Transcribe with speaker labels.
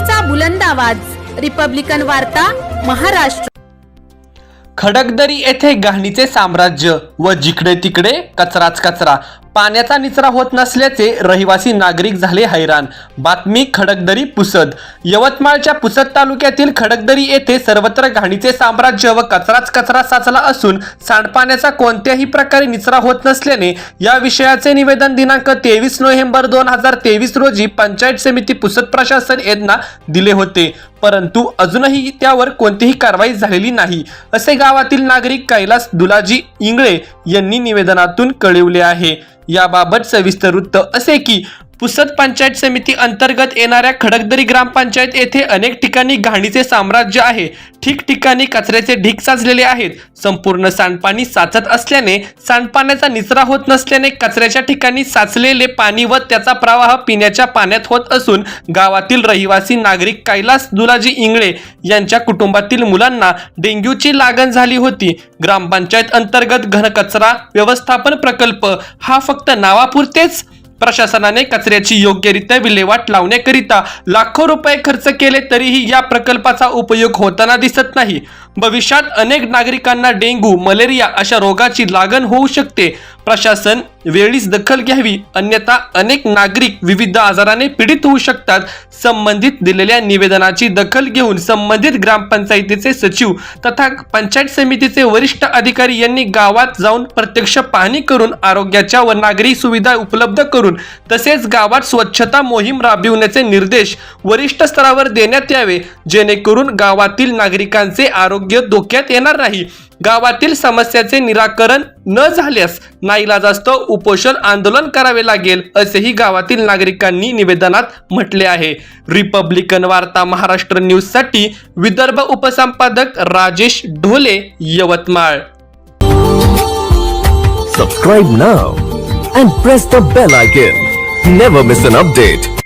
Speaker 1: लोकशाहीचा बुलंद आवाज. रिपब्लिकन वार्ता महाराष्ट्र.
Speaker 2: खडकदरी येथे घाणीचे साम्राज्य व जिकडे तिकडे कचराच कचरा. पाण्याचा निचरा होत नसल्याचे रहिवासी नागरिक झाले हैराण. बातमी खडकदरी पुसद. यवतमाळच्या पुसद तालुक्यातील खडकदरी येथे सर्वत्र घाणीचे साम्राज्य व कचराच कचरा साचला असून सांडपाण्याचा कोणत्याही प्रकारे निचरा होत नसल्याने या विषयाचे निवेदन दिनांक तेवीस नोव्हेंबर दोन हजार तेवीस रोजी पंचायत समिती पुसद प्रशासन यांना दिले होते. परंतु अजूनही त्यावर कोणतीही कारवाई झालेली नाही असे गावातील नागरिक कैलास दुलाजी इंगळे यांनी निवेदनातून कळवले आहे. याबाबत सविस्तर वृत्त असे की पुसद पंचायत समिती अंतर्गत येणाऱ्या खडकदरी ग्रामपंचायत येथे अनेक ठिकाणी घाणीचे साम्राज्य आहे. ठिकठिकाणी कचऱ्याचे ढीक साचलेले आहेत. संपूर्ण सांडपाणी साचत असल्याने सांडपाण्याचा निचरा होत नसल्याने कचऱ्याच्या ठिकाणी साचलेले पाणी व त्याचा प्रवाह पिण्याच्या पाण्यात होत असून गावातील रहिवासी नागरिक कैलास दुलाजी इंगळे यांच्या कुटुंबातील मुलांना डेंग्यूची लागण झाली होती. ग्रामपंचायत अंतर्गत घनकचरा व्यवस्थापन प्रकल्प हा फक्त नावापुरतेच प्रशासनाने कचऱ्याची योग्यरित्या विल्हेवाट लावण्याकरिता लाखो रुपये खर्च केले तरीही या प्रकल्पाचा उपयोग होताना दिसत नाही. भविष्यात अनेक नागरिकांना डेंग्यू मलेरिया अशा रोगाची लागण होऊ शकते. प्रशासन वेळीच दखल घ्यावी. अन्यथा अनेक नागरिक विविध आजाराने पीडित होऊ शकतात. संबंधित दिलेल्या निवेदनाची दखल घेऊन संबंधित ग्रामपंचायतीचे सचिव तथा पंचायत समितीचे वरिष्ठ अधिकारी यांनी गावात जाऊन प्रत्यक्ष पाहणी करून आरोग्याच्या व नागरी सुविधा उपलब्ध करून तसेच गावात स्वच्छता मोहीम राबविण्याचे निर्देश वरिष्ठ स्तरावर देण्यात यावे. जेणेकरून गावातील नागरिकांचे आरोग्य धोक्यात येणार नाही. गावातील समस्याचे निराकरण न झाल्यास नाईलाजास्तव उपोषण आंदोलन करावे लागेल असेही गावातील नागरिकांनी निवेदनात म्हटले आहे. रिपब्लिकन वार्ता महाराष्ट्र न्यूजसाठी Vidarbha उपसंपादक Rajesh Dhole Yavatmal.
Speaker 3: Subscribe now and press the bell icon never miss an update